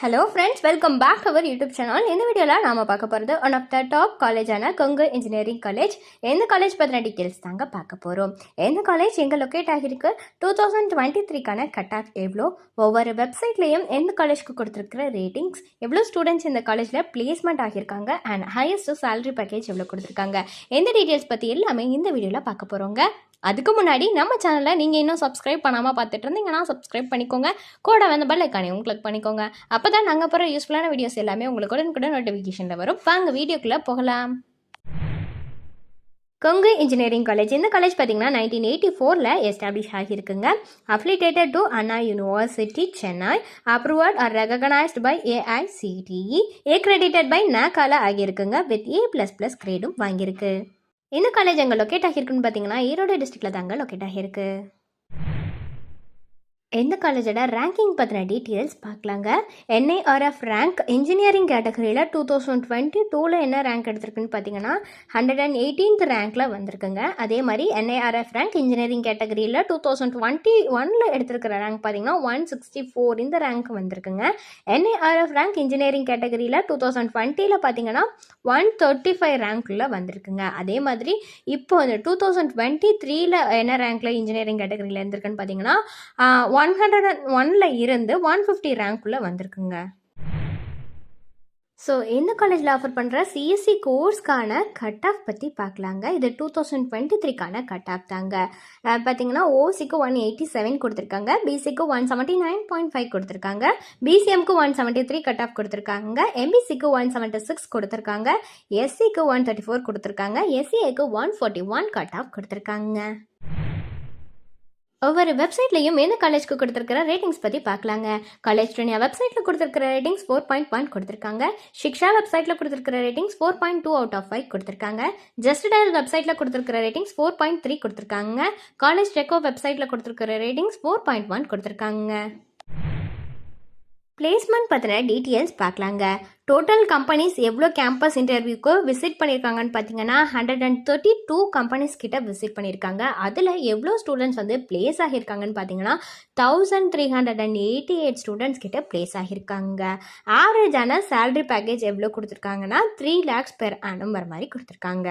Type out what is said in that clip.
Hello friends welcome back our YouTube channel இந்த வீடியோவில் நாம் பார்க்க போகிறது ஒன் ஆஃப் த டாப் காலேஜான கொங்கு இன்ஜினியரிங் காலேஜ் எந்த காலேஜ் பற்றின டீட்டெயில்ஸ் தாங்க பார்க்க போகிறோம் எந்த காலேஜ் எங்கே லொக்கேட் ஆகியிருக்கு? டூ தௌசண்ட் டுவெண்ட்டி த்ரீக்கான கட் ஆஃப் எவ்வளோ ஒவ்வொரு வெப்சைட்லேயும் எந்த காலேஜ்க்கு கொடுத்துருக்கிற ரேட்டிங்ஸ் எவ்வளோ ஸ்டூடெண்ட்ஸ் இந்த காலேஜில் பிளேஸ்மெண்ட் ஆகியிருக்காங்க? அண்ட் ஹையஸ்ட் சேலரி பேக்கேஜ் எவ்வளோ கொடுத்துருக்காங்க? எந்த டீட்டெயில்ஸ் பற்றி எல்லாமே இந்த வீடியோவில் பார்க்க போகிறோங்க அதுக்கு முன்னாடி நம்ம சேனலில் நீங்கள் இன்னும் சப்ஸ்கிரைப் பண்ணாமல் பார்த்துட்டு இருந்தீங்கன்னா சப்ஸ்கிரைப் பண்ணிக்கோங்க. கூட வந்து பெல் ஐக்கானையும் கிளிக் பண்ணிக்கோங்க. அப்போ தான் நாங்கள் போகிற யூஸ்ஃபுல்லான வீடியோஸ் எல்லாமே உங்களுக்கு உடனுக்குடன் நோட்டிஃபிகேஷனில் வரும். வாங்க வீடியோக்குள்ளே போகலாம். கொங்கு இன்ஜினியரிங் காலேஜ் இந்த காலேஜ் பார்த்தீங்கன்னா நைன்டீன் எயிட்டி ஃபோரில் establish ஆகியிருக்குங்க affiliated to Anna university Chennai approved or recognised by AICTE accredited by நாக்கால ஆகியிருக்குங்க. வித் ஏ ப்ளஸ் ப்ளஸ் கிரேடும் வாங்கியிருக்கு. இந்த காலேஜ் அங்கே லொக்கேட் ஆகியிருக்குன்னு பார்த்தீங்கன்னா ஈரோடு டிஸ்ட்ரிக்டில் தாங்க லொக்கேட் ஆகியிருக்கு. எந்த காலேஜோட ரேங்கிங் பற்றின டீட்டெயில்ஸ் பார்க்கலாங்க. என்ஐஆர்எஃப் ரேங்க் இன்ஜினியரிங் கேட்டகரியில் டூ தௌசண்ட் டுவெண்ட்டி டூவில் என்ன ரேங்க் எடுத்திருக்குன்னு பார்த்தீங்கன்னா ஹண்ட்ரட் அண்ட் எயிட்டீன்த் ரேங்க்கில் வந்திருக்குங்க. அதே மாதிரி என்ஐஆர்எஃப் ரேங்க் இன்ஜினியரிங் கேட்டகரியில் டூ தௌசண்ட் டுவெண்ட்டி ஒனில் எடுத்திருக்கிற ரேங்க் பார்த்தீங்கன்னா ஒன் சிக்ஸ்டி ஃபோர் இந்த ரேங்க் வந்திருக்குங்க. என்ஐஆர்எஃப் ரேங்க் இன்ஜினியரிங் கேட்டகரியில் டூ தௌசண்ட் டுவெண்ட்டியில் பார்த்தீங்கன்னா ஒன் தேர்ட்டி ஃபைவ் ரேங்க்கில் வந்திருக்குங்க. அதே மாதிரி இப்போ இந்த டூ தௌசண்ட் டுவெண்ட்டி த்ரீயில் என்ன ரேங்க்கில் இன்ஜினியரிங் கேட்டகரியில் இருந்திருக்குன்னு பார்த்தீங்கன்னா ஒன் ஹண்ட்ரட் அண்ட் ஒனில் இருந்து ஒன் ஃபிஃப்டி ரேங்க்குள்ளே வந்திருக்குங்க. ஸோ எந்த காலேஜில் ஆஃபர் பண்ணுற சிஎஸ்சி கோர்ஸ்க்கான கட் ஆஃப் பற்றி பார்க்கலாங்க இது டூ தௌசண்ட் டுவெண்ட்டி த்ரீக்கான கட் ஆஃப் தாங்க பார்த்தீங்கன்னா ஓசிக்கு ஒன் எயிட்டி செவன் கொடுத்துருக்காங்க. பிசிக்கு one seventy nine point five கொடுத்துருக்காங்க. பிசிஎம்க்கு one seventy three cut off கொடுத்துருக்காங்க. எம்பிசிக்கு ஒன் செவன்ட்டி சிக்ஸ் கொடுத்துருக்காங்க. எஸ்சிக்கு ஒன் தேர்ட்டி ஃபோர் கொடுத்துருக்காங்க. எஸ்சிஏக்கு one forty one cut off கொடுத்துருக்காங்க. ஒவ்வொரு வெப்சைட்லையும் எந்த காலேஜ்க்கு கொடுத்துருக்கிற ரேட்டிங்ஸ் பற்றி பார்க்கலாங்க காலேஜ் டுனியா வெப்சைட்டில் கொடுத்துருக்கிற ரேட்டிங்ஸ் ஃபோர் பாயிண்ட் ஒன் கொடுத்துருக்காங்க. ஷிக்ஷா வெப்சைட்டில் கொடுத்துருக்கிற ratings four point two out of five கொடுத்துருக்காங்க. ஜஸ்ட் டயல் வெப்சைட்டில் கொடுத்துருக்கிற ரேட்டிங்ஸ் ஃபோர் பாயிண்ட் த்ரீ கொடுத்துருக்காங்க. காலேஜ் டெக்கோ வெப்சைட்டில் கொடுத்துருக்கிற ரேட்டிங்ஸ் ஃபோர் பாயிண்ட் ஒன் கொடுத்துருக்காங்க. பிளேஸ்மெண்ட் பற்றின டீட்டெயில்ஸ் பார்க்கலாங்க. டோட்டல் கம்பெனிஸ் எவ்வளோ கேம்பஸ் இன்டர்வியூக்கு விசிட் பண்ணியிருக்காங்கன்னு பார்த்தீங்கன்னா hundred and thirty two companies கிட்ட விசிட் பண்ணியிருக்காங்க அதில் எவ்வளோ ஸ்டூடெண்ட்ஸ் வந்து பிளேஸ் ஆகியிருக்காங்கன்னு பார்த்தீங்கன்னா thousand three hundred and eighty eight students கிட்ட பிளேஸ் ஆகியிருக்காங்க ஆவரேஜான சேலரி பேக்கேஜ் எவ்வளோ கொடுத்துருக்காங்கன்னா த்ரீ லேக்ஸ் பெர் ஆனம் வர மாதிரி கொடுத்துருக்காங்க.